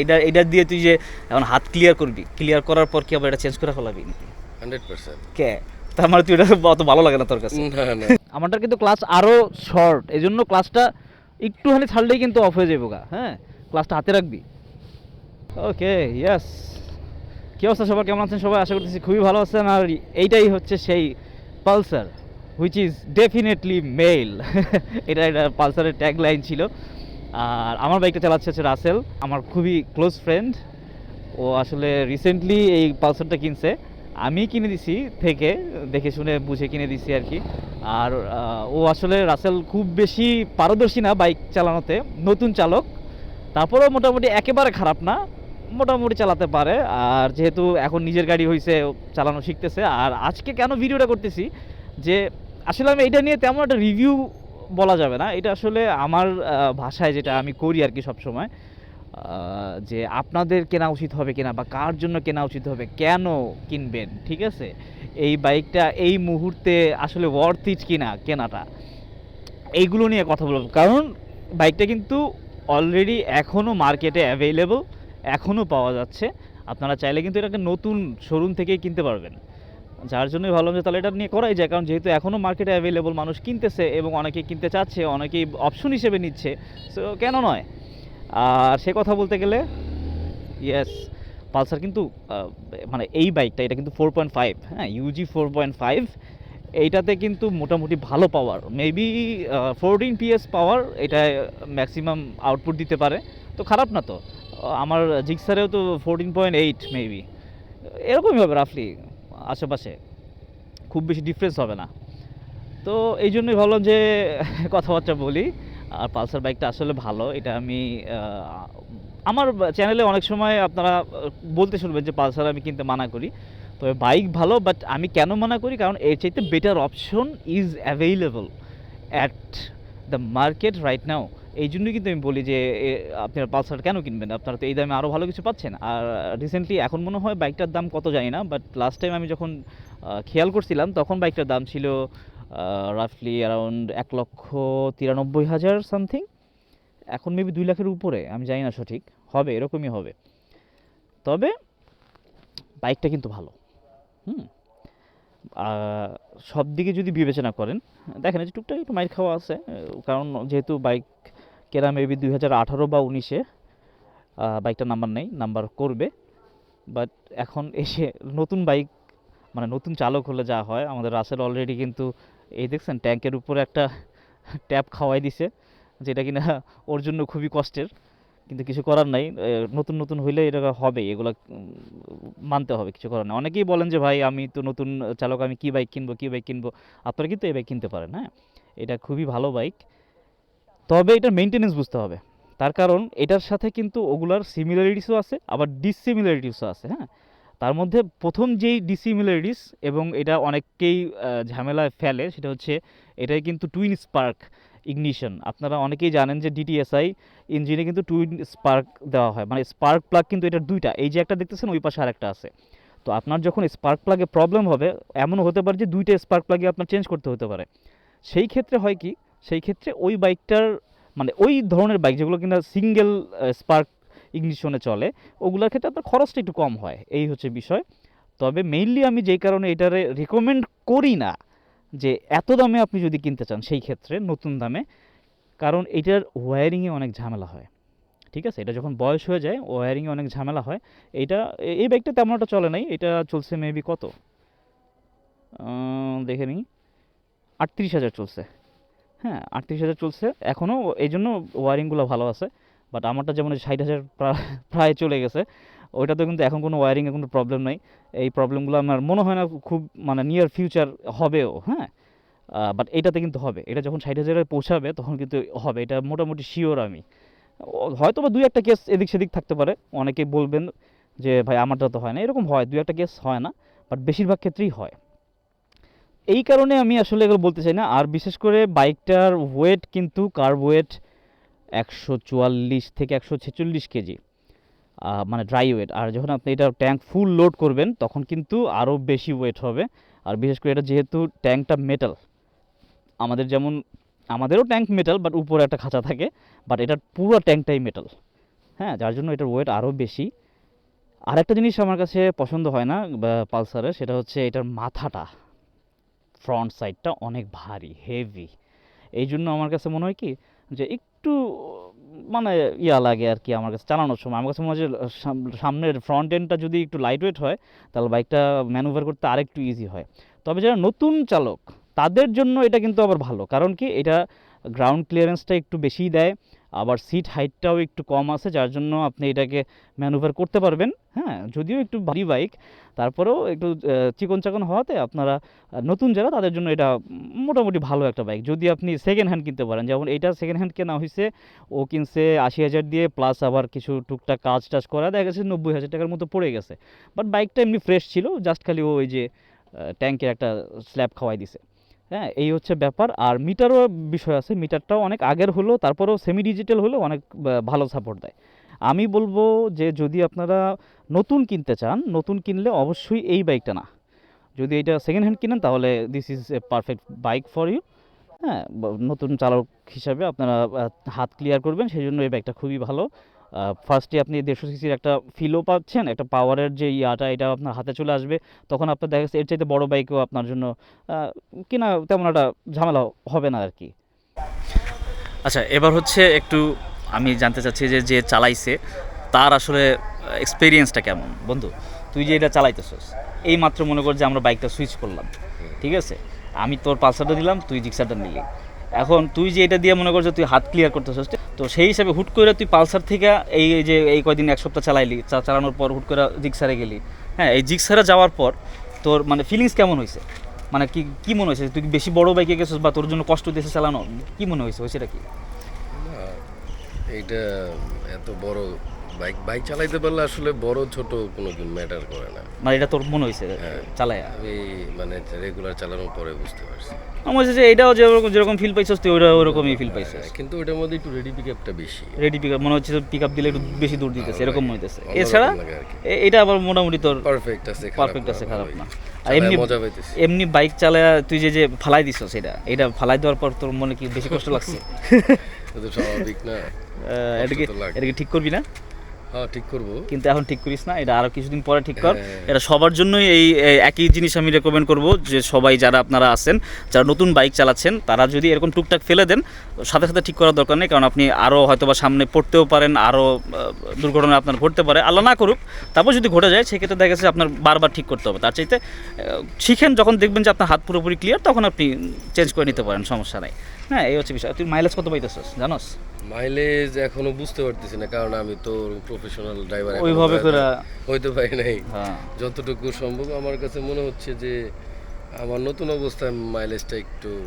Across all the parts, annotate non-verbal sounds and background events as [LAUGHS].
এইটা এইটা দিয়ে তুই যে এখন হাত ক্লিয়ার করবি ক্লিয়ার করার পর কি আবার এটা চেঞ্জ করে ফেলাবি নাকি? Hundred percent. কে? তার মানে তুই এটা অত ভালো লাগে না তোর কাছে। না না। আমারটা কিন্তু ক্লাস আরও শর্ট এই জন্য ক্লাসটা একটুখানি ছাড়লেই কিন্তু অফ হয়ে যাব গা হ্যাঁ ক্লাসটা হাতে রাখবি। ওকে ইয়াস কী অবস্থা সবাই কেমন আছেন সবাই? আশা করতেছি খুবই ভালো আছেন। আর এইটাই হচ্ছে সেই Pulsar which is definitely male এটা এটা পালসারের ট্যাগ লাইন ছিল। আর আমার বাইকটা চালাচ্ছে হচ্ছে রাসেল আমার খুবই ক্লোজ ফ্রেন্ড ও আসলে রিসেন্টলি এই পালসারটা কিনছে। আমি কিনে দিছি থেকে, দেখে শুনে বুঝে কিনে দিছি আর কি। আর ও আসলে রাসেল খুব বেশি পারদর্শী না বাইক চালানোতে, নতুন চালক। তারপরেও মোটামুটি একেবারে খারাপ না, মোটামুটি চালাতে পারে। আর যেহেতু এখন নিজের গাড়ি হয়েছে চালানো শিখতেছে। আর আজকে কেন ভিডিওটা করতেছি, যে আসলে আমি এটা নিয়ে তেমন একটা রিভিউ বলা যাবে না। এটা আসলে আমার ভাষায় যেটা আমি করি আর কি সবসময় যে আপনাদের কেনা উচিত হবে কিনা বা কার জন্য কেনা উচিত হবে, কেন কিনবেন, ঠিক আছে? এই বাইকটা এই মুহূর্তে আসলে ওয়ার্থ ইট কিনা কেনাটা? এইগুলো নিয়ে কথা বলব। কারণ বাইকটা কিন্তু অলরেডি এখনও মার্কেটে অ্যাভেলেবল এখনও পাওয়া যাচ্ছে। আপনারা চাইলে কিন্তু এটাকে নতুন শোরুম থেকেই কিনতে পারবেন। যার জন্যই ভাবলাম যে তাহলে এটা নিয়ে করাই যায়, কারণ যেহেতু এখনও মার্কেটে অ্যাভেলেবল মানুষ কিনতেছে এবং অনেকে কিনতে চাচ্ছে, অনেকেই অপশন হিসেবে নিচ্ছে সো কেন নয়? আর সে কথা বলতে গেলে ইয়েস পালসার কিন্তু মানে এই বাইকটা এটা কিন্তু ফোর পয়েন্ট ফাইভ হ্যাঁ ইউজি ফোর পয়েন্ট ফাইভ এইটাতে কিন্তু মোটামুটি ভালো power maybe fourteen PS power এটা ম্যাক্সিমাম আউটপুট দিতে পারে, তো খারাপ না তো, আমার জিক্সারেও তো ফোরটিন পয়েন্ট এইট মেবি এরকমই হবে রাফলি আশেপাশে, খুব বেশি ডিফারেন্স হবে না। তো এই জন্যই ভাবলাম যে [LAUGHS] কথাবার্তা বলি, আর পালসার বাইকটা আসলে ভালো, এটা আমি আমার চ্যানেলে অনেক সময় আপনারা বলতে শুনবেন যে পালসার আমি কিনতে মানা করি। তবে বাইক ভালো বাট আমি কেন মানা করি? কারণ এর চাইতে better option is available at the market right now এই জন্যই কিন্তু আমি বলি যে আপনারা পালসার কেন কিনবেন? আপনারা তো এই দামে আরও ভালো কিছু পাচ্ছেন। আর রিসেন্টলি এখন মনে হয় বাইকটার দাম কত জানি না বাট লাস্ট টাইম আমি যখন খেয়াল করছিলাম, তখন বাইকটার দাম ছিল রাফলি অ্যারাউন্ড এক লক্ষ তিরানব্বই হাজার সামথিং এখন মেবি দুই লাখের উপরে, আমি জানি না সঠিক। হবে, এরকমই হবে। তবে বাইকটা কিন্তু ভালো। হুম। সব দিকে যদি বিবেচনা করেন, দেখেন যে টুকটাক একটু মাইর খাওয়া আছে কারণ যেহেতু বাইক কেনা মেবি দুই হাজার আঠারো বা উনিশে বাইকটার নাম্বার নেই নাম্বার করবে। বাট এখন এসে নতুন বাইক মানে নতুন চালক হলে যা হয়, আমাদের রাসেল অলরেডি কিন্তু এই দেখছেন, ট্যাঙ্কের উপরে একটা ট্যাপ খাওয়াই দিছে, যেটা কিনা ওর জন্য খুবই কষ্টের। কিন্তু কিছু করার নাই নতুন নতুন হইলে এটা হবে, এগুলো মানতে হবে, কিছু করার নেই। অনেকেই বলেন যে, ভাই, আমি তো নতুন চালক, আমি কি বাইক কিনবো, কি বাইক কিনবো? আপনারা কিন্তু এই বাইক কিনতে পারেন হ্যাঁ? এটা খুবই ভালো বাইক তবে এটার মেনটেনেন্স বুঝতে হবে। তার কারণ, এটার সাথে কিন্তু ওগুলার সিমিলারিটিসও আছে, আবার ডিসিমিলারিটিসও আছে হ্যাঁ? তার মধ্যে প্রথম যেই ডিসিমিলারিটিস এবং এটা অনেককেই ঝামেলায় ফেলে, সেটা হচ্ছে, এটাই কিন্তু টুইন স্পার্ক ইগনিশন আপনারা অনেকেই জানেন যে ডিটিএসআই ইঞ্জিনে কিন্তু টুইন স্পার্ক দেওয়া হয়। মানে স্পার্ক প্লাগ কিন্তু এটার দুইটা। এই যে একটা দেখতেছেন, ওই পাশে আরেকটা আছে। তো আপনার যখন স্পার্ক প্লাগে প্রবলেম হবে, এমনও হতে পারে যে দুইটা স্পার্ক প্লাগে আপনার চেঞ্জ করতে হতে পারে। সেই ক্ষেত্রে হয় কি, সেই ক্ষেত্রে ওই বাইকটার মানে ওই ধরনের বাইক যেগুলো কিনা সিঙ্গেল স্পার্ক ইগনিশনে চলে, ওগুলোর ক্ষেত্রে আপনার খরচটা একটু কম হয়। এই হচ্ছে বিষয়। তবে মেইনলি আমি যেই কারণে এটারে রিকমেন্ড করি না যে এত দামে আপনি যদি কিনতে চান সেই ক্ষেত্রে নতুন দামে, কারণ এটার ওয়্যারিংয়ে অনেক ঝামেলা হয়। ঠিক আছে? এটা যখন বয়স হয়ে যায় ওয়্যারিংয়ে অনেক ঝামেলা হয়। এইটা এ- এই বাইকটা তেমন একটা চলে নাই। এটা চলছে মেবি কত? দেখে নিই। আটত্রিশ হাজার চলছে। হ্যাঁ আটত্রিশ হাজার চলছে। এখনও এই জন্য ওয়ারিংগুলো ভালো আছে। বাট আমারটা যেমন ষাট হাজার প্রায় চলে গেছে। ওইটাতে কিন্তু এখন কোনো ওয়ারিংয়ে কোনো প্রবলেম নাই। এই প্রবলেমগুলো আমার মনে হয় না খুব মানে নিয়ার ফিউচার হবেও হ্যাঁ? বাট এটাতে কিন্তু হবে। এটা যখন ষাট হাজারে পৌঁছাবে, তখন কিন্তু হবে। এটা মোটামুটি শিওর আমি। হয়তো বা দুই একটা কেস এদিক সেদিক থাকতে পারে। অনেকে বলবেন যে, ভাই, আমারটা তো হয় না। এরকম হয়, দুই একটা কেস হয় না বাট বেশিরভাগ ক্ষেত্রেই হয়। এই কারণে আমি আসলে এগুলো বলতে চাই না। আর বিশেষ করে বাইকটার ওয়েট কিন্তু কার্ব ওয়েট একশো চুয়াল্লিশ থেকে একশো ছেচল্লিশ কেজি। মানে ড্রাই ওয়েট আর যখন আপনি এটা ট্যাঙ্ক ফুল লোড করবেন, তখন কিন্তু আরও বেশি ওয়েট হবে। আর বিশেষ করে এটা যেহেতু ট্যাঙ্কটা মেটাল আমাদের যেমন, আমাদেরও ট্যাঙ্ক মেটাল বাট উপরে একটা খাঁচা থাকে বাট এটার পুরো ট্যাঙ্কটাই মেটাল হ্যাঁ যার জন্য এটার ওয়েট আরও বেশি। আর একটা জিনিস আমার কাছে পছন্দ হয় না পালসারে সেটা হচ্ছে এটার মাথাটা। ফ্রন্ট সাইডটা অনেক ভারী হেভি এই জন্য আমার কাছে মনে হয় কি, যে একটু মানে ইয়া লাগে আর কি আমার কাছে, চালানোর সময়। আমার কাছে মনে হয় সাম- সামনের ফ্রন্ট এন্ডটা যদি একটু লাইট ওয়েট হয়, তাহলে বাইকটা ম্যানুভার করতে আরেকটু ইজি হয়। তবে যারা নতুন চালক, তাদের জন্য এটা কিন্তু আবার ভালো। কারণ কি, এটা গ্রাউন্ড ক্লিয়ারেন্সটা একটু বেশিই দেয়, আবার সিট হাইটটাও একটু কম আছে, যার জন্য আপনি এটাকে ম্যানুভার করতে পারবেন। হ্যাঁ যদিও একটু ভারী বাইক তারপরেও একটু চিকন চাকন হওয়াতে আপনারা নতুন যারা, তাদের জন্য এটা মোটামুটি ভালো একটা বাইক যদি আপনি সেকেন্ড হ্যান্ড কিনতে পারেন, যেমন এটা সেকেন্ড হ্যান্ড কেনা হয়েছে ও কিনছে আশি হাজার দিয়ে প্লাস আবার কিছু টুকটাক কাজ টাজ করা, দেখা গেছে নব্বই হাজার টাকার মতো পড়ে গেছে। বাট বাইকটা এমনি ফ্রেশ ছিল জাস্ট খালি ওই যে ট্যাঙ্কের একটা স্ল্যাব খাওয়াই দিছে। হ্যাঁ এই হচ্ছে ব্যাপার। আর মিটারও বিষয় আছে, মিটারটাও অনেক আগের হলো তারপরেও সেমি ডিজিটাল হলেও অনেক ভালো সাপোর্ট দেয়। আমি বলব যে, যদি আপনারা নতুন কিনতে চান, নতুন কিনলে অবশ্যই এই বাইকটা না। যদি এটা সেকেন্ড হ্যান্ড কিনেন, তাহলে this is a perfect bike for you হ্যাঁ নতুন চালক হিসাবে আপনারা হাত ক্লিয়ার করবেন সেই জন্য এই বাইকটা খুবই ভালো। ফার্স্টে আপনি দেড়শো সিসির একটা ফিলও পাচ্ছেন, একটা পাওয়ারের যে ইয়াটা, এটা আপনার হাতে চলে আসবে। তখন আপনার দেখা যাচ্ছে এর চাইতে বড় বাইকও আপনার জন্য কিনা তেমন একটা ঝামেলা হবে না আর কি আচ্ছা এবার হচ্ছে একটু আমি জানতে চাচ্ছি যে যে চালাইছে, তার আসলে এক্সপিরিয়েন্সটা কেমন? বন্ধু, তুই যে এটা চালাইতেছস, এই মাত্র মনে কর যে আমরা বাইকটা সুইচ করলাম, ঠিক আছে? আমি তোর পালসারটা দিলাম, তুই জিক্সারটা নিলি। এখন তুই যে এটা দিয়ে মনে কর যে তুই হাত ক্লিয়ার করতেছস তো সেই হিসাবে হুট করে তুই পালসার থেকে এই যে এই কয়দিন এক সপ্তাহ চালাইলি চালানোর পর হুট করে জিক্সারে গেলি। হ্যাঁ এই জিক্সারে যাওয়ার পর তোর মানে ফিলিংস কেমন হয়েছে? মানে কি কি মনে হয়েছে? তুই বেশি বড় বাইকে গেছিস বা তোর জন্য কষ্ট দিয়েছে চালানো? কি মনে হয়েছে? হয়েছেটা কি? এটা এত বড় বাইক বাইক চালাইতে পারলে আসলে বড় ছোট কোনো ম্যাটার করে না। মানে এটা তোর মনে হয়েছে হ্যাঁ। আমি মানে রেগুলার চালানোর পরে বুঝতে পারছি। আমার যে এটাও যেরকম যেরকম ফিল পাইছিস তুই ওটা ওরকমই ফিল পাইছিস। হ্যাঁ, কিন্তু ওটার মধ্যে একটু রেডি পিক আপটা বেশি। রেডি পিক মনে হচ্ছে পিক আপ দিলে একটু বেশি দূর দিতেছে এরকম মনে হইতেছে। এছাড়া এটা আবার মোটামুটি তোর পারফেক্ট আছে পারফেক্ট আছে খারাপ না। আর এমনি মজা পাইতেছি। এমনি বাইক চালায় তুই যে যে ফালাই দিছ সেটা এটা ফালাই দেওয়ার পর তোর মনে কি বেশি কষ্ট লাগছে? [LAUGHS] এটা স্বাভাবিক না। এটাকে এটাকে ঠিক করবি না? হ্যাঁ ঠিক করব। কিন্তু এখন ঠিক করিস না এটা আরও কিছুদিন পরে ঠিক কর। হ্যাঁ। এটা সবার জন্যই এই এই একই জিনিস আমি রেকমেন্ড করব যে সবাই যারা আপনারা আছেন যারা নতুন বাইক চালাচ্ছেন তারা যদি এরকম টুকটাক ফেলে দেন সাথে সাথে ঠিক করার দরকার নেই কারণ আপনি আরও হয়তো বা সামনে পড়তেও পারেন আরও দুর্ঘটনা আপনার ঘটতে পারে আল্লাহ না করুক তারপর যদি ঘটে যায় সেক্ষেত্রে দেখা গেছে আপনার বারবার ঠিক করতে হবে। তার চাইতে শিখেন যখন দেখবেন যে আপনার হাত পুরোপুরি ক্লিয়ার তখন আপনি চেঞ্জ করে নিতে পারেন সমস্যা নাই। হ্যাঁ এই হচ্ছে বিষয়। তুই মাইলেজ কত পাইতেছিস? জানোস? মাইলেজ এখনও বুঝতে পারতেছি না কারণ আমি তো প্রফেশনাল ড্রাইভার ওইভাবে করে- হইতে পারি নাই। হ্যাঁ। যতটুকু সম্ভব আমার কাছে মনে হচ্ছে যে আমার নতুন অবস্থায় মাইলেজটা একটু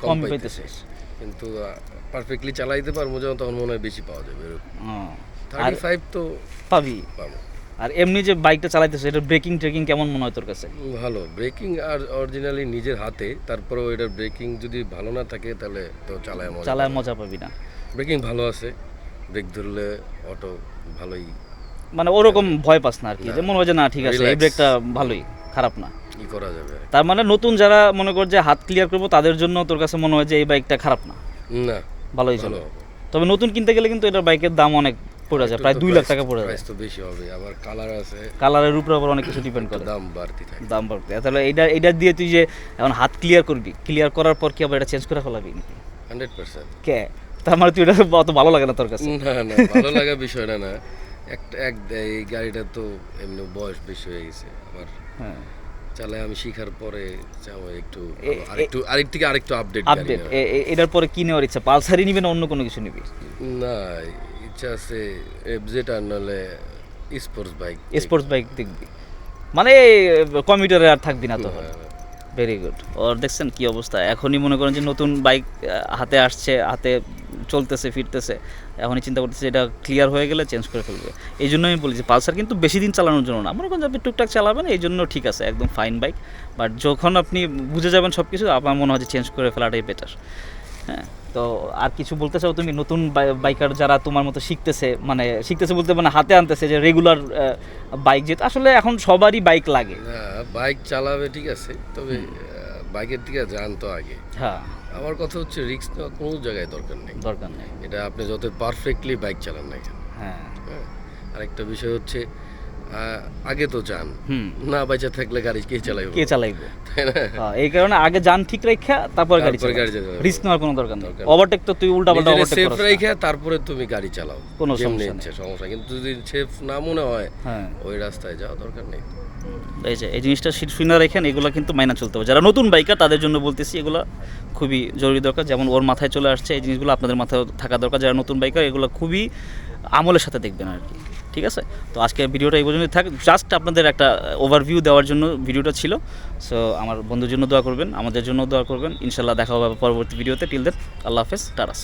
কম পাইতেছিস। কিন্তু পারফেক্টলি চালাইতে পারব যখন তখন মনে হয় বেশি পাওয়া যাবে। এরকম। থার্টি ফাইভ তো পাবি? পাবো। আর এমনি যে বাইকটা চালাইতেছে এটা ব্রেকিং ট্রেকিং কেমন মনে হয় তোর কাছে? ভালো ব্রেকিং আর অরিজিনালি নিজের হাতে তারপরেও এটার ব্রেকিং যদি ভালো না থাকে তাহলে তো চালায় মজা চালায় মজা পাবি না। ব্রেকিং ভালো আছে ব্রেক ধরলে অটো ভালোই। মানে ওরকম ভয় পাস না আর কি যে মনে হয় যে না ঠিক আছে এই. ব্রেকটা ভালোই খারাপ না। ই করা যাবে? তার মানে নতুন যারা মনে কর যে হাত ক্লিয়ার করব তাদের জন্য তোর কাছে মনে হয় যে এই বাইকটা খারাপ না? না ভালোই ভালো চলে তবে নতুন কিনতে গেলে কিন্তু এটার বাইকের দাম অনেক পড়ে যায় প্রায় দুই লাখ টাকা পড়ে যায়। তো বেশি হবে আবার কালার আছে। কালারের উপরে আবার অনেক কিছু ডিপেন্ড করে। দাম বাড়তি থাকে। দাম বাড়তে। তাহলে এটা এটা দিয়ে তুই যে এখন হাত ক্লিয়ার করবি ক্লিয়ার করার পর কি আবার এটা চেঞ্জ করে ফেলাবি নাকি? Hundred percent. কে? তার মানে তুই এটা অত ভালো লাগে না তোর কাছে। না না ভালো লাগা বিষয়টা না একটা এক এই গাড়িটা তো এমনি বয়স বেশি হয়ে গেছে। আবার হ্যাঁ। চালাই আমি শিখার পরে চাও একটু আরেকটু আরেক থেকে আরেকটু আপডেট আপডেট এটার পরে কি নেওয়ার ইচ্ছা? পালসারই নিবি না অন্য কোনো কিছু নিবি? না ইচ্ছা আছে এফজেড আর নাহলে স্পোর্টস বাইক স্পোর্টস বাইক দেখবি। মানে কম্পিউটারে আর থাকবি না তো ভেরি গুড ওর দেখছেন কি অবস্থা? এখনই মনে করেন যে নতুন বাইক হাতে আসছে হাতে চলতেছে ফিরতেছে। এখনই চিন্তা করতেছে এটা ক্লিয়ার হয়ে গেলে চেঞ্জ করে ফেলবে। এই জন্য আমি বলি যে পালসার কিন্তু বেশি দিন চালানোর জন্য না। মনে করেন আপনি টুকটাক চালাবেন এই জন্য ঠিক আছে একদম ফাইন বাইক বাট যখন আপনি বুঝে যাবেন সব কিছু আপনার মনে হয় যে চেঞ্জ করে ফেলাটাই বেটার হ্যাঁ। তো আর কিছু বলতে চাও তুমি? নতুন বাইকার যারা তোমার মতো শিখতেছে মানে শিখতেছে বলতে মানে হাতে আনতেছে যে রেগুলার বাইক যেতে আসলে এখন সবারই বাইক লাগে। বাইক চালাবে ঠিক আছে তবে বাইকের দিকে জানতো আগে। হ্যাঁ। আমার কথা হচ্ছে রিস্ক নেওয়া কোনো জায়গায় দরকার নেই। দরকার নেই। এটা আপনি যত পারফেক্টলি বাইক চালান না কেন। হ্যাঁ। হ্যাঁ। আরেকটা বিষয় হচ্ছে আগে তো যান। না বাচ্চা থাকলে গাড়ি কে চালাইব? কে চালাইবে? হ্যাঁ, এই কারণে আগে যান ঠিক রেখা তারপর গাড়ি চালাবে। রিস্ক নেওয়ার কোনো দরকার নেই। ওভারটেক তো তুই উল্টা পাল্টা ওভারটেক সেফ। রেখে তারপরে তুমি গাড়ি চালাও। কোনো সমস্যা নেই। সমস্যা। কিন্তু যদি সেফ না মনে হয় হ্যাঁ। ওই রাস্তায় যাওয়া দরকার নেই। এই যে এই জিনিসটা শুনে রেখেন এগুলো কিন্তু মাইনা চলতে হবে। যারা নতুন বাইকার তাদের জন্য বলতেছি এগুলো খুবই জরুরি দরকার। যেমন ওর মাথায় চলে আসছে এই জিনিসগুলো আপনাদের মাথায় থাকা দরকার। যারা নতুন বাইকার এগুলো খুবই আমলের সাথে দেখবেন আর কি। ঠিক আছে? তো আজকে ভিডিওটা এই পর্যন্ত থাক। জাস্ট আপনাদের একটা ওভারভিউ দেওয়ার জন্য ভিডিওটা ছিল। সো আমার বন্ধুর জন্য দোয়া করবেন, আমাদের জন্য দোয়া করবেন। ইনশাল্লাহ দেখা হবে পরবর্তী ভিডিওতে। টিল দেন আল্লাহ হাফেজ টারাস